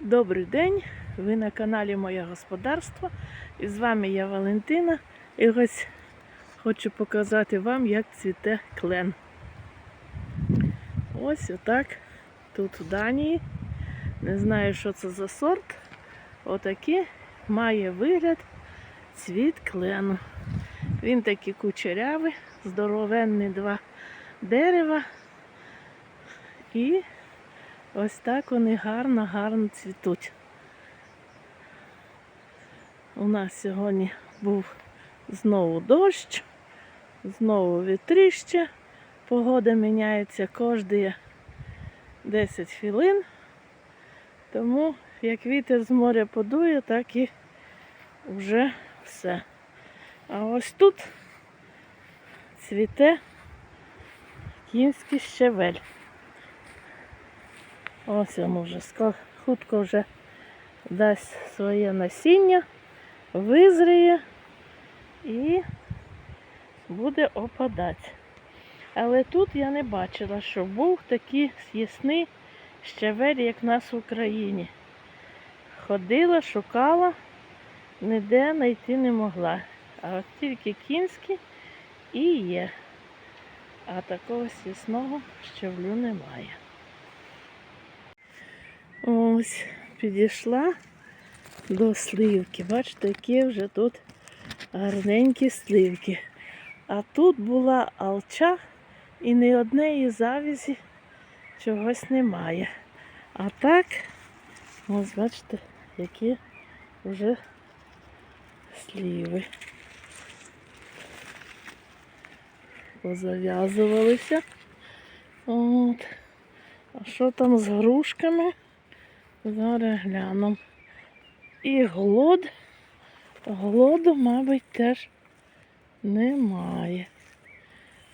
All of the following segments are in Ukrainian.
Добрий день! Ви на каналі Моє Господарство. І з вами я Валентина. І ось хочу показати вам, як цвіте клен. Ось отак. Тут в Данії. Не знаю, що це за сорт. Отакий має вигляд цвіт клену. Він такий кучерявий, здоровенний два дерева. І ось так вони гарно-гарно цвітуть. У нас сьогодні був знову дощ, знову вітрище. Погода міняється кожні 10 хвилин. Тому як вітер з моря подує, так і вже все. А ось тут цвіте кінський щавель. Ось він вже хутко вже дасть своє насіння, визріє і буде опадати. Але тут я не бачила, що був такий ясний щавель, як в нас в Україні. Ходила, шукала, ніде знайти не могла. А от тільки кінський і є. А такого сісного щавлю немає. Ось підійшла до сливки. Бачите, які вже тут гарненькі сливки. А тут була алча і ні однієї завізі чогось немає. А так, ось бачите, які вже сліви. Позав'язувалися. От. А що там з грушками? Зараз глянемо. І глод. Глоду, мабуть, теж немає.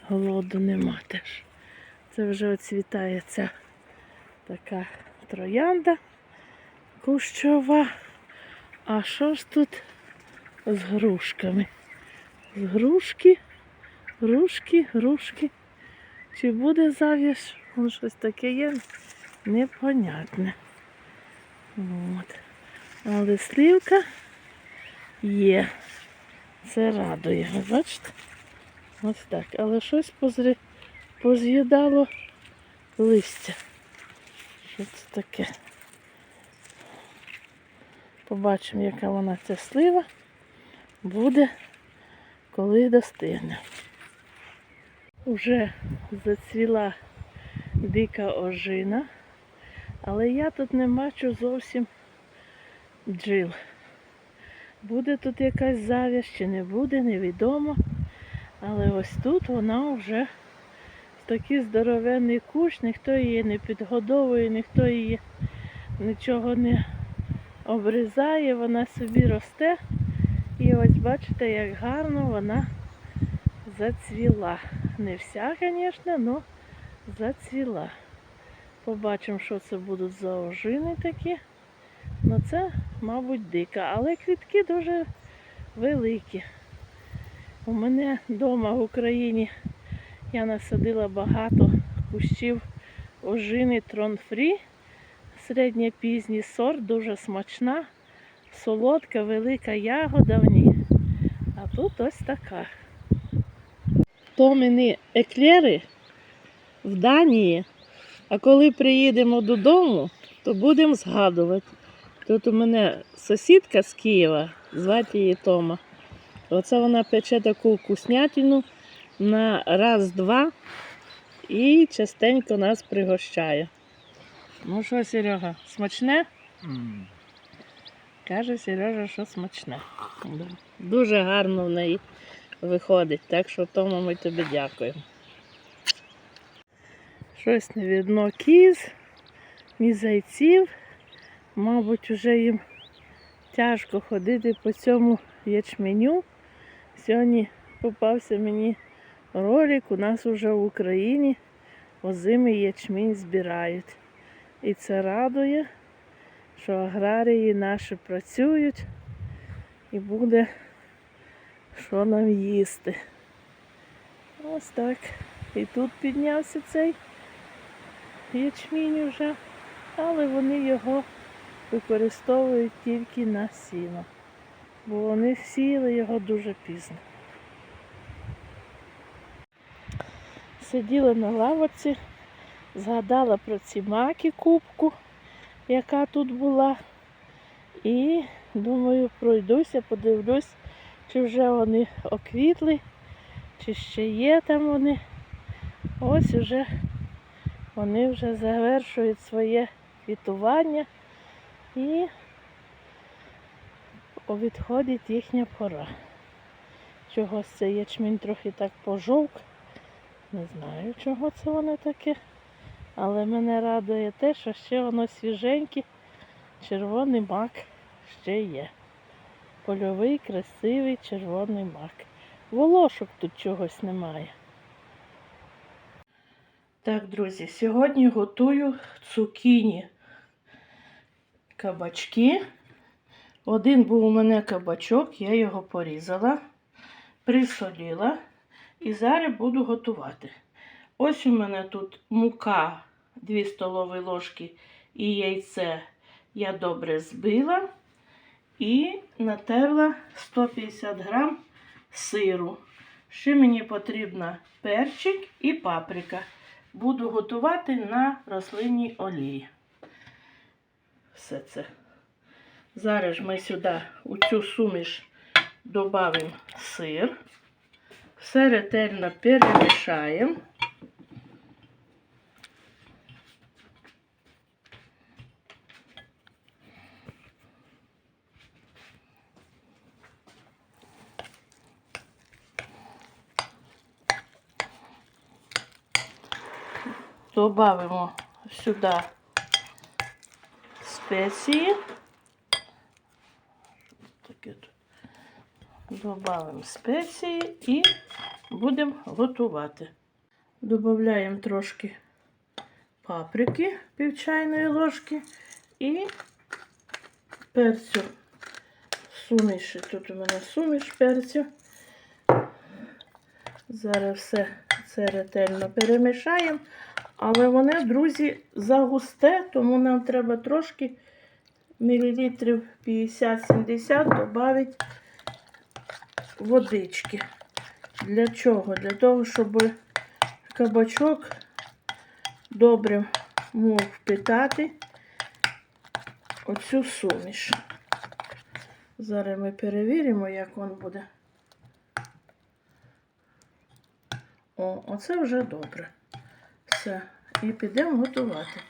Глоду нема теж. Це вже оцвітає така троянда кущова. А що ж тут з грушками? З грушки, грушки, грушки. Чи буде зав'яз? Воно щось таке є непонятне. От. Але слівка є. Це радує. Бачите? Ось так. Але щось позри... поз'їдало листя. Що це таке? Побачимо, яка вона ця слива буде, коли достигне. Уже зацвіла дика ожина, але я тут не бачу зовсім бджіл. Буде тут якась зав'яз чи не буде, невідомо. Але ось тут вона вже такий здоровенний кущ, ніхто її не підгодовує, ніхто її нічого не обрізає, вона собі росте. І ось бачите, як гарно вона зацвіла. Не вся, звісно, але зацвіла. Побачимо, що це будуть за ожини такі. Ну це, мабуть, дика, але квітки дуже великі. У мене вдома в Україні я насадила багато кущів ожини тронфрі. Середньопізній сорт, дуже смачна, солодка, велика ягода в ній. А тут ось така. То мені еклери в Данії, а коли приїдемо додому, то будемо згадувати. Тут у мене сусідка з Києва, звати її Тома. Оце вона пече таку вкуснятину на раз-два і частенько нас пригощає. Ну що, Серега, смачне? Каже Сережа, що смачне. Дуже гарно в неї виходить, так що Тома ми тобі дякуємо. Щось не видно кіз, ні зайців. Мабуть, вже їм тяжко ходити по цьому ячменю. Сьогодні попався мені ролик, у нас вже в Україні озимий ячмінь збирають. І це радує, що аграрії наші працюють і буде що нам їсти. Ось так. І тут піднявся цей ячмінь уже, але вони його використовують тільки на сіно, бо вони сіяли його дуже пізно. Сиділа на лавочці, згадала про ці маки кубку, яка тут була. І думаю, пройдуся, подивлюсь, чи вже вони оквітли, чи ще є там вони. Ось уже вони вже завершують своє квітування і відходить їхня пора. Чогось цей ячмінь трохи так пожовк. Не знаю, чого це воно таке. Але мене радує те, що ще воно свіженьке, червоний мак ще є. Польовий, красивий червоний мак. Волошок тут чогось немає. Так, друзі, сьогодні готую цукіні кабачки. Один був у мене кабачок, я його порізала, присоліла і зараз буду готувати. Ось у мене тут мука 2 столові ложки і яйце я добре збила і натерла 150 грам сиру. Ще мені потрібна перчик і паприка. Буду готувати на рослинній олії. Все це. Зараз ми сюди у цю суміш додамо сир. Все ретельно перемішаємо. Добавимо сюди спеції. Добавимо спеції і будемо готувати. Додаємо трошки паприки пів чайної ложки і перцю суміші. Тут у мене суміш перцю. Зараз все це ретельно перемішаємо. Але воно, друзі, загусте, тому нам треба трошки мілілітрів 50-70 додати водички. Для чого? Для того, щоб кабачок добре мог впитати оцю суміш. Зараз ми перевіримо, як він буде. О, оце вже добре. Все. І підемо готувати.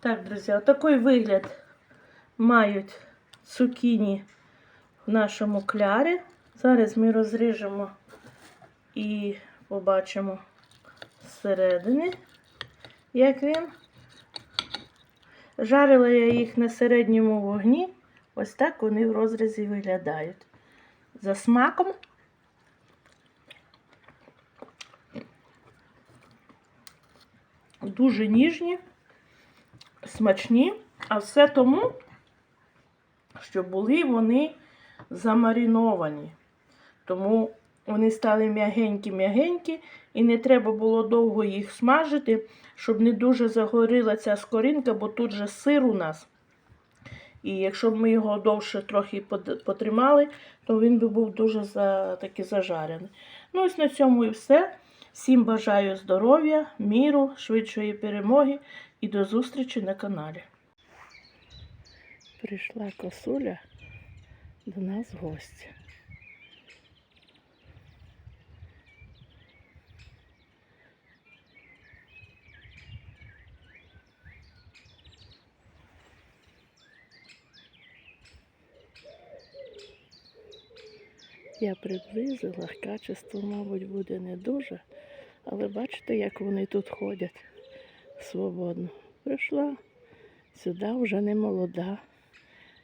Так, друзі, отакий вигляд мають цукіні в нашому клярі. Зараз ми розріжемо і побачимо зсередини, як він. Жарила я їх на середньому вогні. Ось так вони в розрізі виглядають. За смаком. Дуже ніжні, смачні, а все тому, що були вони замариновані. Тому вони стали м'ягенькі-м'ягенькі, і не треба було довго їх смажити, щоб не дуже загоріла ця скоринка, бо тут же сир у нас. І якщо б ми його довше трохи потримали, то він би був дуже за, таки зажарений. Ну, ось на цьому і все. Всім бажаю здоров'я, міру, швидшої перемоги і до зустрічі на каналі. Прийшла косуля до нас в гості. Я приблизила, качество, мабуть, буде не дуже, але бачите, як вони тут ходять свободно. Прийшла сюди вже не молода,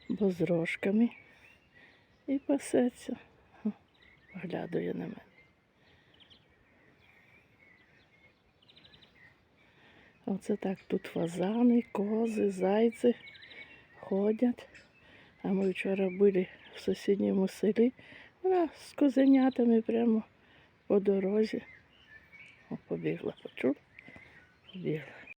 бо з рожками і пасеться. Поглядує на мене. Оце так тут фазани, кози, зайці ходять. А ми вчора були в сусідньому селі. Вона з козенятами прямо по дорозі. О, побігла, почув? Побігла.